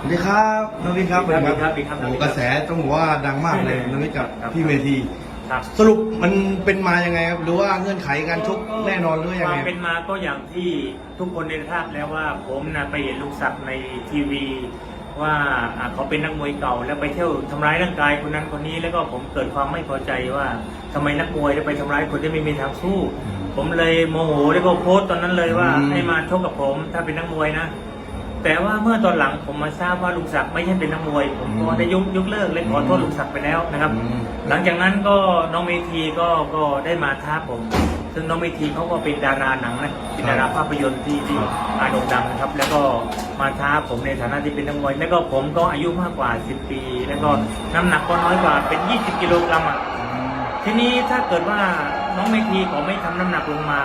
สวัสดีครับน้องวิทย์ครับสวัสดีครับสวัสดีครับ โอ้โหกระแสต้องบอกว่าดังมากเลยน้องวิทย์กับครับพี่เมธีครับสรุปมันเป็นมายังไงครับ หรือว่าเงื่อนไขการชกแน่นอนหรือว่ายังควาไงมเป็นมาก็อย่างที่ทุกคนได้ทราบแล้วว่า ผมนะไปเห็นลูกศักดิ์ในทีวี ว่าอ่าเขาเป็นนักมวยเก่าแล้วไปเที่ยวทำร้ายร่างกายคนนั้นคนนี้แล้วก็ผมเกิดความไม่พอใจว่าทำไมนักมวยจะไปทำร้ายคนที่ไม่มีทางสู้ ผมเลยโมโหแล้วก็โพสต์ตอนนั้นเลยว่าให้มาชกกับผมถ้าเป็นนักมวยนะ แต่ว่าเมื่อตอนหลังผมมาทราบว่าลุงศักดิ์ไม่ใช่เป็นนักมวย ผมก็ได้ยกยกเลิกและขอโทษลุงศักดิ์ไปแล้วนะครับอืมหลังจากนั้นก็น้องเมทีก็ก็ได้มาท้าผม ซึ่งน้องเมทีเขาก็เป็นดาราหนังนะเป็นดาราภาพยนตร์ที่ที่อาโด่งดังนะครับ แล้วก็มาท้าผมในฐานะที่เป็นนักมวย แล้วก็ผมก็อายุมากกว่า 10 ปี แล้วก็น้ำหนักก็น้อยกว่าเป็น 20 กิโลกรัมอะทีนี้ถ้าเกิดว่าน้องเมทีเขาไม่ทำน้ำหนักลงมา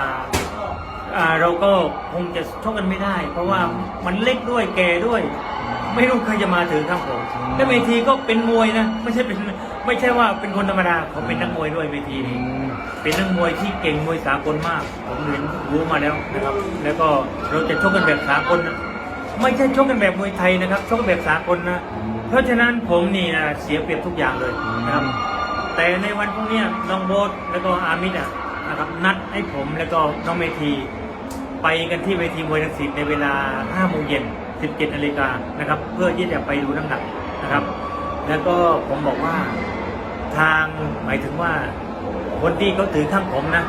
อ่าเราก็คงจะชกกันไม่ได้ เพราะว่ามันเล็กด้วยแก่ด้วย ไม่รู้ใครจะมาถึงครับผมอืมและเมทีก็เป็นมวยนะไม่ใช่เป็นไม่ใช่ว่าเป็นคนธรรมดาเขาเป็นนักมวยด้วยเมทีอืนี่มเป็นนักมวยที่เก่งมวยสากลมาก ผมเห็นรู้มาแล้วนะครับ แล้วก็เราจะชกกันแบบสากลนะไม่ใช่ชกกันแบบมวยไทยนะครับชกกันแบบสากลนะเพราะฉะนั้นผมนี่นะเสียเปรียบทุกอย่างเลยนะครับ แต่ในวันพรุ่งนี้น้องโบ๊ทแล้วก็อามิดอะนะครับนัดให้ผมแล้วก็น้องเมที ไปกันที่เวทีมวยรังสิตในเวลา5โมงเย็น 17นาฬิกานะครับ เพื่อที่จะไปดูน้ำหนักนะครับ แล้วก็ผมบอกว่าทางหมายถึงว่าคนที่เขาถือข้างผมนะ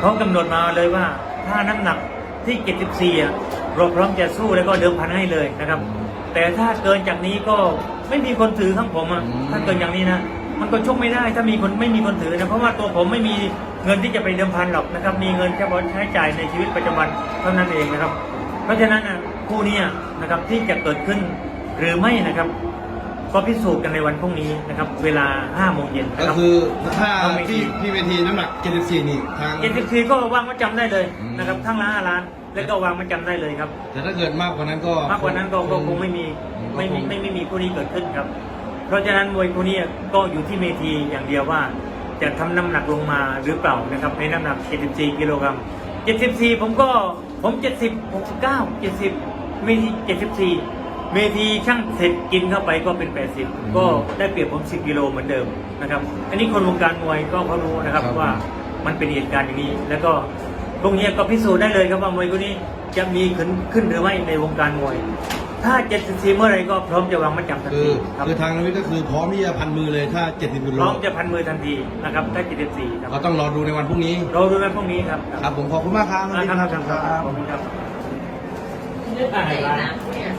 เขากำหนดมาเลยว่าถ้าน้ำหนักที่ 74อะเราพร้อมจะสู้แล้วก็เดิมพันให้เลยนะครับ แต่ถ้าเกินจากนี้ก็ไม่มีคนถือข้างผมอะถ้าเกินอย่างนี้นะมันก็ชกไม่ได้ถ้ามีคนไม่มีคนถือนะเพราะว่าตัวผมไม่มี เงินที่จะไปเดิมพันหรอกนะครับ มีเงินแค่พอใช้จ่ายในชีวิตประจำวันเท่านั้นเองนะครับ เพราะฉะนั้นนะคู่เนี้นะครับที่จะเกิดขึ้นหรือไม่นะครับก็พิสูจน์กันในวันพรุ่งนี้นะครับ เวลา5โมงเย็นนะก็ครับคือถ้าต้องมีพี่พี่เมธีน้ำหนัก 74 นี่ทางเจ็ดสิบสี่ก็วางมาจำได้เลยอืมนะครับทั้งละห้าล้าน แล้วก็วางมาจำได้เลยครับ แต่ถ้าเกิดมากกว่านั้นก็มากกว่านั้นก็ก็คงไม่มีอืมไม่มีก็คงไม่ไม่มีคู่นี้เกิดขึ้นครับ เพราะฉะนั้นมวยคู่นี้ก็อยู่ที่เมทีอย่างเดียวว่า จะทำน้ำหนักลงมาหรือเปล่านะครับในน้ำหนัก 74 กิโลกรัม 74 ผมก็ผม 70 69 70เมที74 เมทีช่างเสร็จกินเข้าไปก็เป็น 80 ก็ได้เปรียบผม 10 กิโลเหมือนเดิมนะครับ อันนี้คนวงการมวยก็เขารู้นะครับว่ามันเป็นเหตุการณ์อย่างนี้ แล้วก็ตรงนี้ก็พิสูจน์ได้เลยครับว่ามวยคู่นี้จะมีขึ้นขึ้นหรือไม่ในวงการมวย ถ้า 74 เมื่อไหรก็พร้อมจะวางมัดจำทันคือทีครับคือทางนวิทย์ก็คือพร้อมที่จะพันมือเลยถ้า 70กิโลพร้อมจะพันมือทันทีนะครับถ้า 74 ครับก็ต้องรอดูในวันพรุ่งนี้ เราดูกันพรุ่งนี้ครับครับผมขอบคุณมากครับน้องวิทย์ครับครับครับขอบคุณครับเลือกอะไรนะเนี่ย